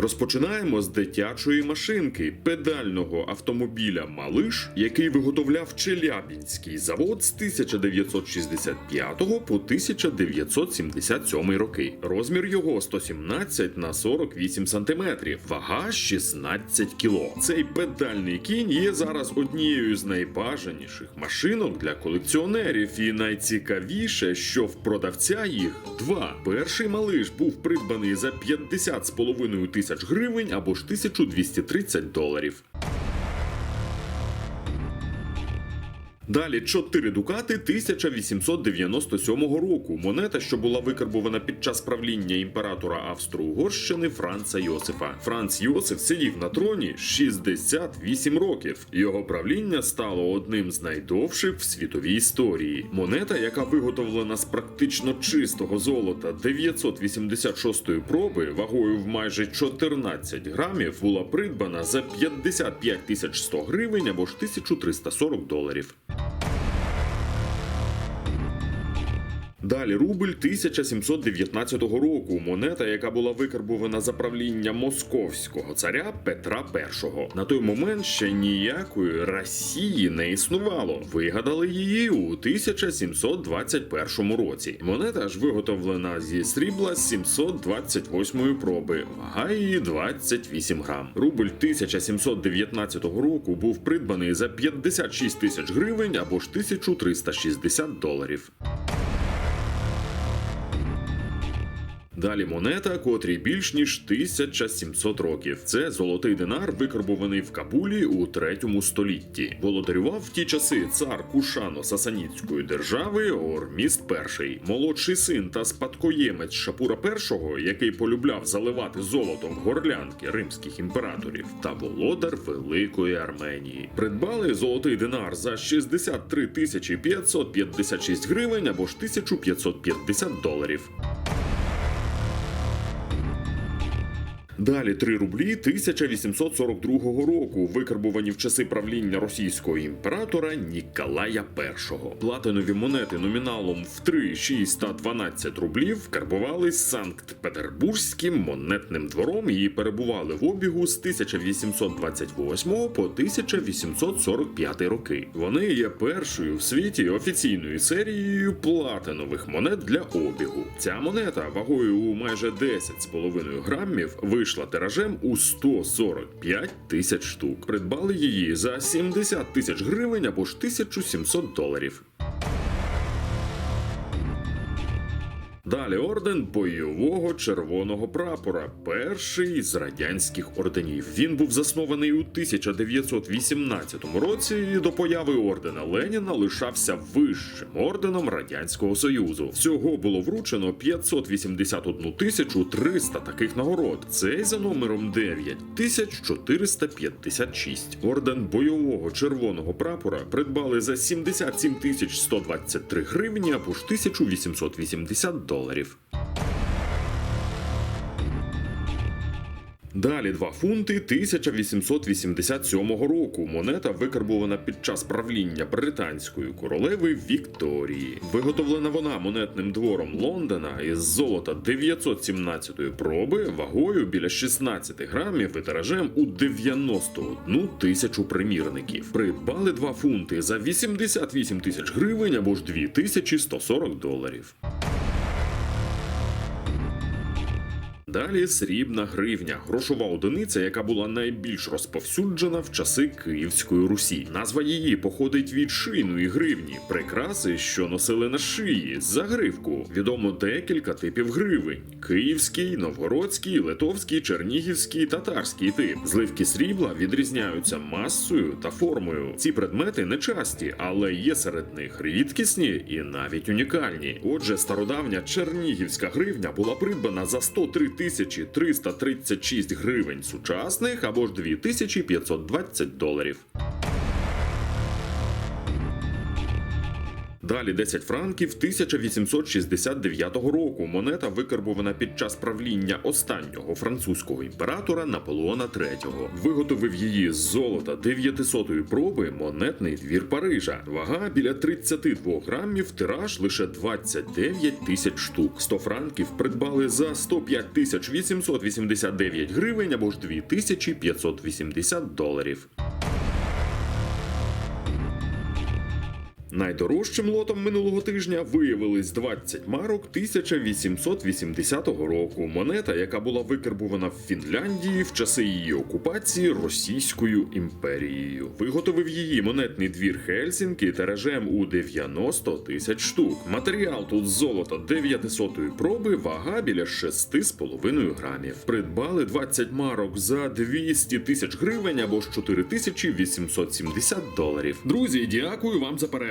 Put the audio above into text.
Розпочинаємо з дитячої машинки педального автомобіля Малиш, який виготовляв Челябінський завод з 1965 по 1977 роки. Розмір його 117 на 48 см, вага 16 кг. Цей педальний кінь є зараз однією з найбажаніших машинок для колекціонерів. І найцікавіше, що в продавця їх два. Перший малиш був придбаний за 50,5 тисяч гривень або ж 1230 доларів. Далі 4 дукати 1897 року. Монета, що була викарбована під час правління імператора Австро-Угорщини Франца Йосифа. Франц Йосиф сидів на троні 68 років. Його правління стало одним з найдовших в світовій історії. Монета, яка виготовлена з практично чистого золота 986 проби, вагою в майже 14 грамів, була придбана за 55 тисяч 100 гривень або ж 1340 доларів. Далі рубль 1719 року. Монета, яка була викарбована за правління московського царя Петра І. На той момент ще ніякої Росії не існувало. Вигадали її у 1721 році. Монета ж виготовлена зі срібла 728 проби. Вага її 28 грам. Рубль 1719 року був придбаний за 56 тисяч гривень або ж 1360 доларів. Далі монета, котрій більш ніж 1700 років. Це золотий динар, викарбований в Кабулі у третьому столітті. Володарював в ті часи цар Кушано Сасанідської держави Орміст І. Молодший син та спадкоємець Шапура І, який полюбляв заливати золотом горлянки римських імператорів, та володар Великої Арменії. Придбали золотий динар за 63 тисячі 556 гривень або ж 1550 доларів. Далі 3 рублі 1842 року, викарбувані в часи правління російського імператора Ніколая І. Платинові монети номіналом в 3, 6 та 12 рублів карбувались Санкт-Петербурзьким монетним двором і перебували в обігу з 1828 по 1845 роки. Вони є першою в світі офіційною серією платинових монет для обігу. Ця монета вагою у майже 10,5 грамів вийшла тиражем у 145 тисяч штук. Придбали її за 70 тисяч гривень або ж 1700 доларів. Далі орден бойового червоного прапора, перший з радянських орденів. Він був заснований у 1918 році і до появи ордена Леніна лишався вищим орденом Радянського Союзу. Всього було вручено 581 тисячу 300 таких нагород. Цей за номером 9456. Орден бойового червоного прапора придбали за 77 тисяч 123 гривні або ж 1880 доларів. Далі 2 фунти 1887 року. Монета викарбована під час правління британської королеви Вікторії. Виготовлена вона монетним двором Лондона із золота 917 проби вагою біля 16 грамів і тиражем у 91 тисячу примірників. Придбали 2 фунти за 88 тисяч гривень або ж 2140 доларів. Далі срібна гривня, грошова одиниця, яка була найбільш розповсюджена в часи Київської Русі. Назва її походить від шийної гривні, прикраси, що носили на шиї, загривку. Відомо декілька типів гривень: київський, новгородський, литовський, чернігівський, татарський тип. Зливки срібла відрізняються масою та формою. Ці предмети не часті, але є серед них рідкісні і навіть унікальні. Отже, стародавня чернігівська гривня була придбана за 103 тисячі 336 гривень сучасних або ж 2520 доларів. Далі 10 франків 1869 року. Монета викарбована під час правління останнього французького імператора Наполеона III. Виготовив її з золота 900-ї проби монетний двір Парижа. Вага біля 32 грамів, тираж лише 29 тисяч штук. 100 франків придбали за 105 тисяч 889 гривень або ж 2580 доларів. Найдорожчим лотом минулого тижня виявились 20 марок 1880 року. Монета, яка була викарбувана в Фінляндії в часи її окупації Російською імперією. Виготовив її монетний двір Хельсінки тиражем у 90 тисяч штук. Матеріал тут з золота 900-ї проби, вага біля 6,5 грамів. Придбали 20 марок за 200 тисяч гривень або ж 4870 доларів. Друзі, дякую вам за